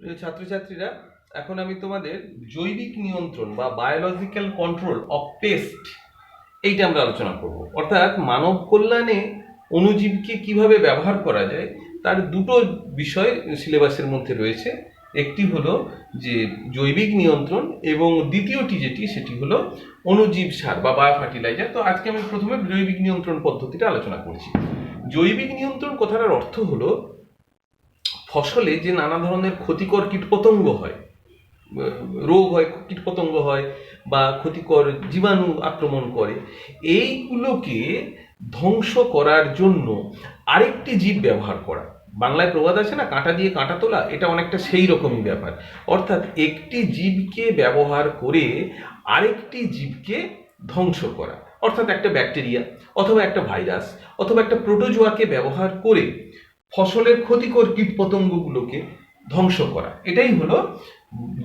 ছাত্রছাত্রীরা, এখন আমি তোমাদের জৈবিক নিয়ন্ত্রণ বা বায়োলজিক্যাল কন্ট্রোল অফ পেস্ট এইটা আমরা আলোচনা করব। অর্থাৎ মানব কল্যাণে অণুজীবকে কীভাবে ব্যবহার করা যায়, তার দুটো বিষয় সিলেবাসের মধ্যে রয়েছে। একটি হলো যে জৈবিক নিয়ন্ত্রণ এবং দ্বিতীয়টি যেটি, সেটি হলো অণুজীব সার বা বায়ো ফার্টিলাইজার তো আজকে আমি প্রথমে জৈবিক নিয়ন্ত্রণ পদ্ধতিটা আলোচনা করছি। জৈবিক নিয়ন্ত্রণ কথাটার অর্থ হলো ফসলে যে নানা ধরনের ক্ষতিকর কীটপতঙ্গ হয়, রোগ হয়, কীটপতঙ্গ হয় বা ক্ষতিকর জীবাণু আক্রমণ করে, এইগুলোকে ধ্বংস করার জন্য আরেকটি জীব ব্যবহার করা। বাংলায় প্রবাদ আছে না, কাঁটা দিয়ে কাঁটা তোলা? এটা অনেকটা সেই রকমই ব্যাপার। অর্থাৎ একটি জীবকে ব্যবহার করে আরেকটি জীবকে ধ্বংস করা। অর্থাৎ একটা ব্যাকটেরিয়া অথবা একটা ভাইরাস অথবা একটা প্রোটোজোয়াকে ব্যবহার করে ফসলের ক্ষতিকর কীটপতঙ্গগুলোকে ধ্বংস করা। এটাই হলো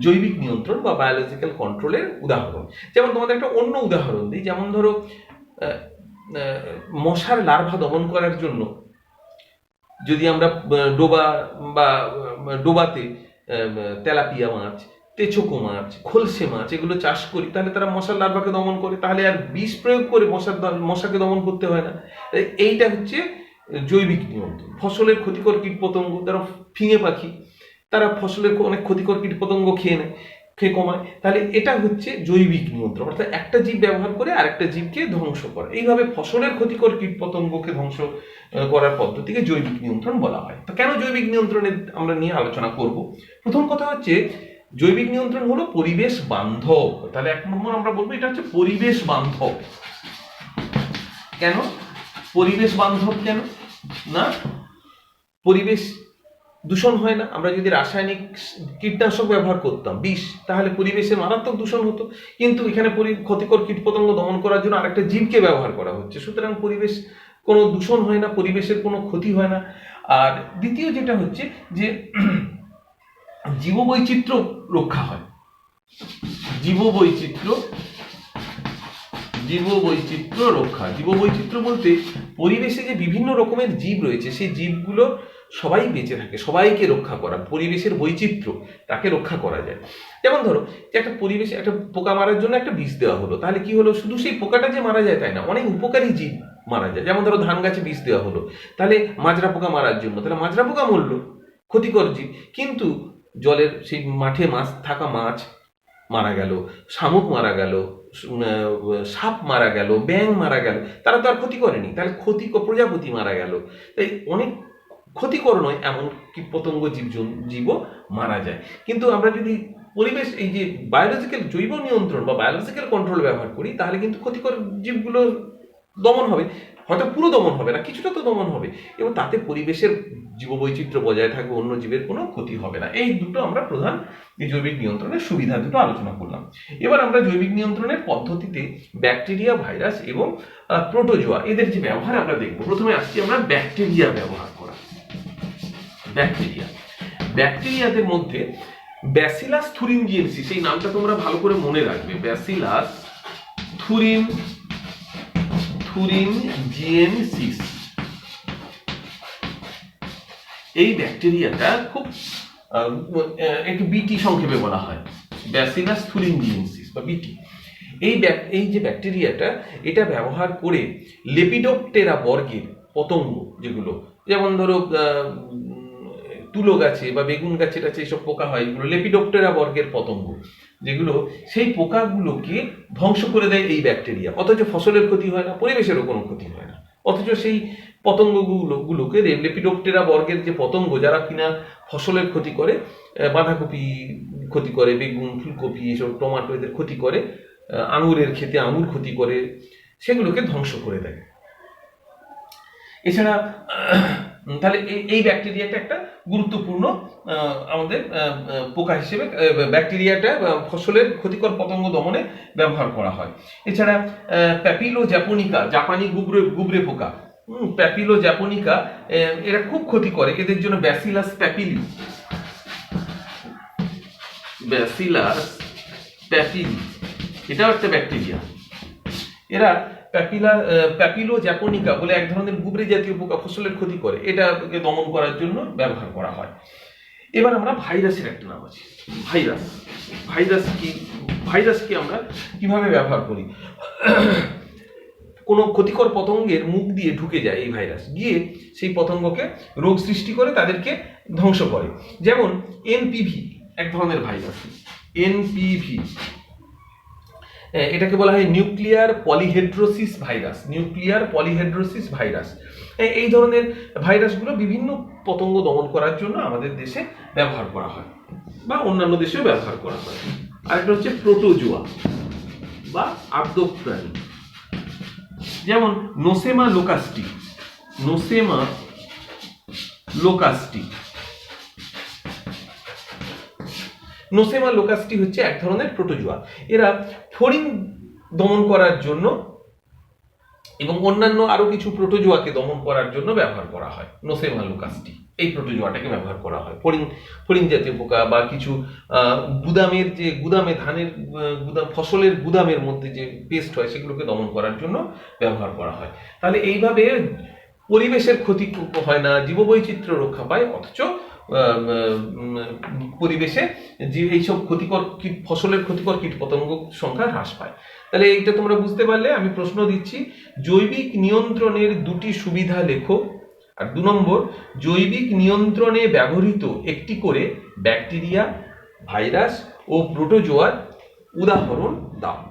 জৈবিক নিয়ন্ত্রণ বা বায়োলজিক্যাল কন্ট্রোলের উদাহরণ। যেমন তোমাদের একটা অন্য উদাহরণ দিই, যেমন ধরো মশার লার্ভা দমন করার জন্য যদি আমরা ডোবা বা ডোবাতে তেলাপিয়া মাছ, তেচোকো মাছ, খলসে মাছ এগুলো চাষ করি, তাহলে তারা মশার লার্ভাকে দমন করে, তাহলে আর বিষ প্রয়োগ করে মশার মশাকে দমন করতে হয় না। এইটা হচ্ছে জৈবিক নিয়ন্ত্রণ। ফসলের ক্ষতিকর কীটপতঙ্গ তারা ফিঙে পাখি, তারা ফসলের অনেক ক্ষতিকর কীটপতঙ্গ খেয়ে নেয়, খেয়ে কমায়। তাহলে এটা হচ্ছে জৈবিক নিয়ন্ত্রণ। অর্থাৎ একটা জীব ব্যবহার করে আরেকটা জীবকে ধ্বংস করে। এইভাবে ফসলের ক্ষতিকর কীটপতঙ্গকে ধ্বংস করার পদ্ধতিকে জৈবিক নিয়ন্ত্রণ বলা হয়। তো কেন জৈবিক নিয়ন্ত্রণের আমরা নিয়ে আলোচনা করব? প্রথম কথা হচ্ছে, জৈবিক নিয়ন্ত্রণ হলো পরিবেশ বান্ধব। তাহলে এক নম্বর আমরা বলব, এটা হচ্ছে পরিবেশ বান্ধব। কেন? পরিবেশ বান্ধব কেন? না? পরিবেশ দূষণ হয় না। আমরা যদি রাসায়নিক কীটনাশক ব্যবহার করতাম, বিষ, তাহলে পরিবেশের মারাত্মক দূষণ হতো। কিন্তু এখানে ক্ষতিকর কীটপতঙ্গ দমন করার জন্য আরেকটা জীবকে ব্যবহার করা হচ্ছে। সুতরাং পরিবেশ কোনো দূষণ হয় না, পরিবেশের কোনো ক্ষতি হয় না। আর দ্বিতীয় যেটা হচ্ছে যে, জীববৈচিত্র্য রক্ষা হয়। জীববৈচিত্র্য জীববৈচিত্র্য রক্ষা। জীব জীববৈচিত্র্য বলতে পরিবেশে যে বিভিন্ন রকমের জীব রয়েছে, সেই জীবগুলো সবাই বেঁচে থাকে, সবাইকে রক্ষা করা, পরিবেশের বৈচিত্র্য তাকে রক্ষা করা যায়। যেমন ধরো, যে একটা পরিবেশে একটা পোকা মারার জন্য একটা বিষ দেওয়া হলো, তাহলে কি হলো? শুধু সেই পোকাটা যে মারা যায় তাই না, অনেক উপকারী জীব মারা যায়। যেমন ধরো, ধান গাছে বিষ দেওয়া হলো, তাহলে মাজরা পোকা মারার জন্য, তাহলে মাজরা পোকা মরলো, ক্ষতিকর জীব। কিন্তু জলের সেই মাঠে মাছ, থাকা মাছ মারা গেল, শামুক মারা গেল সাপ মারা গেল ব্যাং মারা গেল, তারা তো আর ক্ষতি করেনি। তাহলে ক্ষতি প্রজাপতি মারা গেল। তাই অনেক ক্ষতিকর নয়, এমন কি পতঙ্গ জীব জীবও মারা যায়। কিন্তু আমরা যদি পরিবেশ, এই যে বায়োলজিক্যাল জৈব নিয়ন্ত্রণ বা বায়োলজিক্যাল কন্ট্রোল ব্যবহার করি, তাহলে কিন্তু ক্ষতিকর জীবগুলো দমন হবে। হয়তো পুরো দমন হবে না, কিছুটা তো দমন হবে। এবং তাতে পরিবেশের জীববৈচিত্র্য বজায় থাকবে, অন্য জীবের কোনো ক্ষতি হবে না। এই দুটো আমরা প্রধান জৈবিক নিয়ন্ত্রণের সুবিধা দুটো আলোচনা করলাম। এবার আমরা জৈবিক নিয়ন্ত্রণের পদ্ধতিতে ব্যাকটেরিয়া, ভাইরাস এবং প্রোটোজোয়া এদের যে ব্যবহার আমরা দেখব। প্রথমে আসছি আমরা ব্যাকটেরিয়া ব্যবহার করা। ব্যাকটেরিয়া। ব্যাকটেরিয়াদের মধ্যে ব্যাসিলাস থুরিনজিয়েন্সি সেই নামটা তোমরা ভালো করে মনে রাখবে। Bacillus thuringiensis. এই ব্যাকটেরিয়াটা খুব একটু বিটি সংক্ষেপে বলা হয়। ব্যাসিলাস থুরিন থুরিনজিয়েন্সিস বা বিটি। এই এই যে ব্যাকটেরিয়াটা, এটা ব্যবহার করে লেপিডোপটেরা বর্গের পতঙ্গ যেগুলো, যেমন ধরো তুলো গাছে বা বেগুন গাছে টাছে এইসব পোকা হয়, এগুলো লেপিডোপটেরা বর্গের পতঙ্গ, যেগুলো সেই পোকাগুলোকে ধ্বংস করে দেয় এই ব্যাকটেরিয়া অথচ ফসলের ক্ষতি হয় না, পরিবেশেরও কোনো ক্ষতি হয় না। অথচ সেই পতঙ্গগুলো, গুলোকে লেপিডোপটেরা বর্গের যে পতঙ্গ, যারা কিনা ফসলের ক্ষতি করে বাঁধাকপি ক্ষতি করে, বেগুন, ফুলকপি, এসব টমাটো এদের ক্ষতি করে আঙুরের ক্ষেতে আঙুর ক্ষতি করে, সেগুলোকে ধ্বংস করে দেয়। এছাড়া তাহলে এই- ব্যাকটেরিয়াটা একটা গুরুত্বপূর্ণ আমাদের পোকা হিসেবে ব্যাকটেরিয়াটা ফসলের ক্ষতিকর পতঙ্গ দমনে ব্যবহার করা হয়। এছাড়া প্যাপিলো জ্যাপোনিকা জাপানি গুবরে গুবরে পোকা প্যাপিলো জ্যাপোনিকা এরা খুব ক্ষতি করে, এদের জন্য ব্যাসিলাস প্যাপিলি ব্যাসিলাস প্যাপিলি এটাও একটা ব্যাকটেরিয়া এরা প্যাপিলা প্যাপিলো জ্যাপোনিকা বলে এক ধরনের গুবরে জাতীয় পোকা ফসলের ক্ষতি করে। এটাকে দমন করার জন্য ব্যবহার করা হয়। এবার আমরা ভাইরাসের একটা নাম আছে। ভাইরাস। ভাইরাস কি? ভাইরাসকে আমরা কীভাবে ব্যবহার করি? কোনো ক্ষতিকর পতঙ্গের মুখ দিয়ে ঢুকে যায় এই ভাইরাস। গিয়ে সেই পতঙ্গকে রোগ সৃষ্টি করে তাদেরকে ধ্বংস করে। যেমন এনপিভি এক ধরনের ভাইরাস। এনপিভি এটাকে বলা হয় nuclear polyhedrosis virus, nuclear polyhedrosis virus. এই ধরনের ভাইরাসগুলো বিভিন্ন পতঙ্গ দমন করার জন্য আমাদের দেশে ব্যবহার করা হয়, বা অন্যান্য দেশেও ব্যবহার করা হয়। আরেকটা হচ্ছে প্রোটোজোয়া, বা আর্দ্রপ্রাণী। যেমন নোসেমা লোকাস্টি নোসেমা লোকাস্টি। নোসেমা লোকাস্টি হচ্ছে এক ধরনের প্রোটোজোয়া। এরা ফড়িং দমন করার জন্য এবং অন্যান্য আরও কিছু প্রোটোজোয়াকে দমন করার জন্য ব্যবহার করা হয়, নোসেমা লোকাস্টি। এই প্রোটোজোয়াটাকে ব্যবহার করা হয়। ফড়িং ফড়িং জাতীয় পোকা বা কিছু গুদামের যে গুদামে ধানের গুদাম, ফসলের গুদামের মধ্যে যে পেস্ট হয়, সেগুলোকে দমন করার জন্য ব্যবহার করা হয়। তাহলে এইভাবে পরিবেশের ক্ষতি হয় না, জীববৈচিত্র্য রক্ষা পায়, অথচ পরিবেশে যে এইসব ক্ষতিকর কীট, ফসলের ক্ষতিকর কীট পতঙ্গ সংখ্যা হ্রাস পায়। তাহলে এইটা তোমরা বুঝতে পারলে, আমি প্রশ্ন দিচ্ছি, জৈবিক নিয়ন্ত্রণের দুটি সুবিধা লেখো। আর দু নম্বর, জৈবিক নিয়ন্ত্রণে ব্যবহৃত একটি করে ব্যাকটেরিয়া, ভাইরাস ও প্রোটোজোয়ার উদাহরণ দাও।